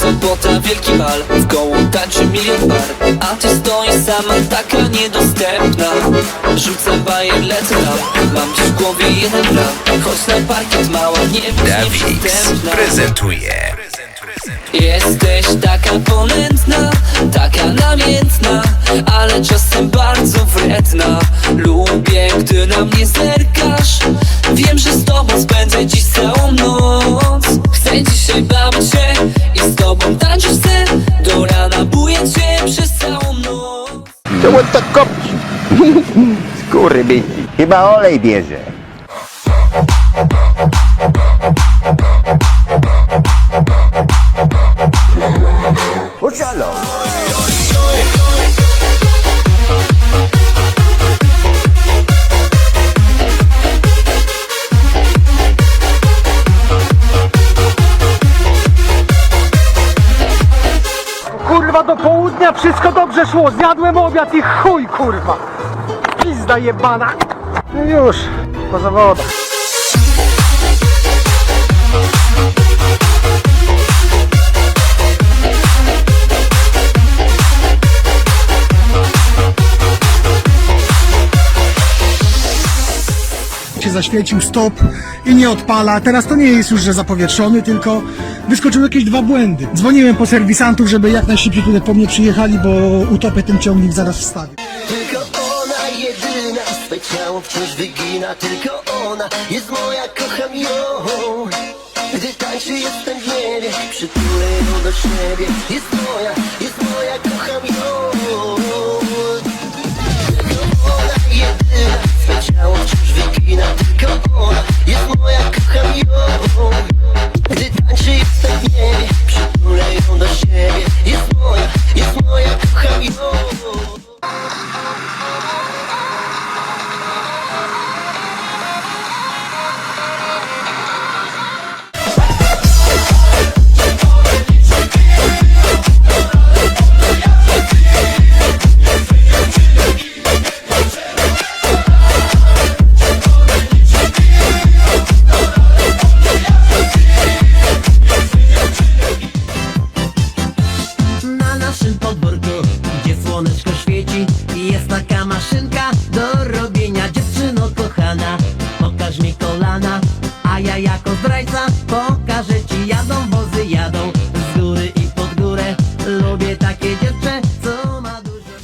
sobota, wielki bal. W koło tańczy milion par A ty stoisz sama, taka niedostępna. Rzucam bajer, lecę tam Mam dziś w głowie jeden plan. Chodź na parkiet, mała, nie bądź nieprzystępna prezentuje. Jesteś taka ponętna, taka namiętna Ale czasem bardzo wredna. Lubię, gdy na mnie zerkasz. Wiem, że z tobą spędzę dziś całą noc. Chcę dzisiaj bawić się i z tobą Czemu tak kopci? Skurwysi, chyba olej bierze. Wszystko dobrze szło, zjadłem obiad i chuj kurwa. Pizda jebana. No już, po zawodach. Zaświecił stop i nie odpala. Teraz to nie jest już, że zapowietrzony, tylko wyskoczyły jakieś dwa błędy. Dzwoniłem po serwisantów, żeby jak najszybciej tutaj po mnie przyjechali, bo utopię ten ciągnik zaraz wstawię. Tylko ona jedyna Swe ciało wciąż wygina Tylko ona jest moja, kocham ją Gdy tańczy jestem w niebie Przytulę ją do siebie Jest moja, jest moja, kocham ją Tylko ona jedyna Swe ciało wciąż Podwórku, gdzie słoneczko świeci i Jest taka maszynka do robienia. Dziewczyno kochana, pokaż mi kolana A ja jako zdrajca pokażę ci. Jadą wozy, jadą z góry i pod górę. Lubię takie dziewczę, co ma dużo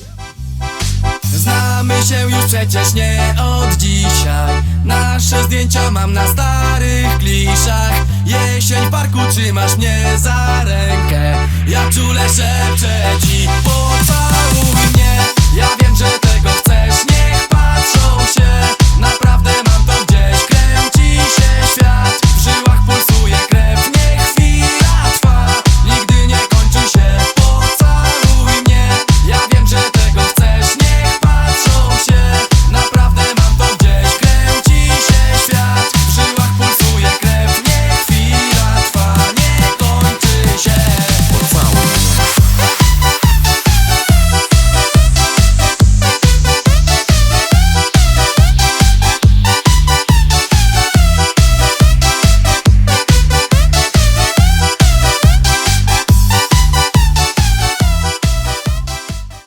Znamy się już przecież nie od dzisiaj. Nasze zdjęcia mam na starych kliszach. Jesień w parku trzymasz mnie za rękę ja czule szepczę ci pochwalę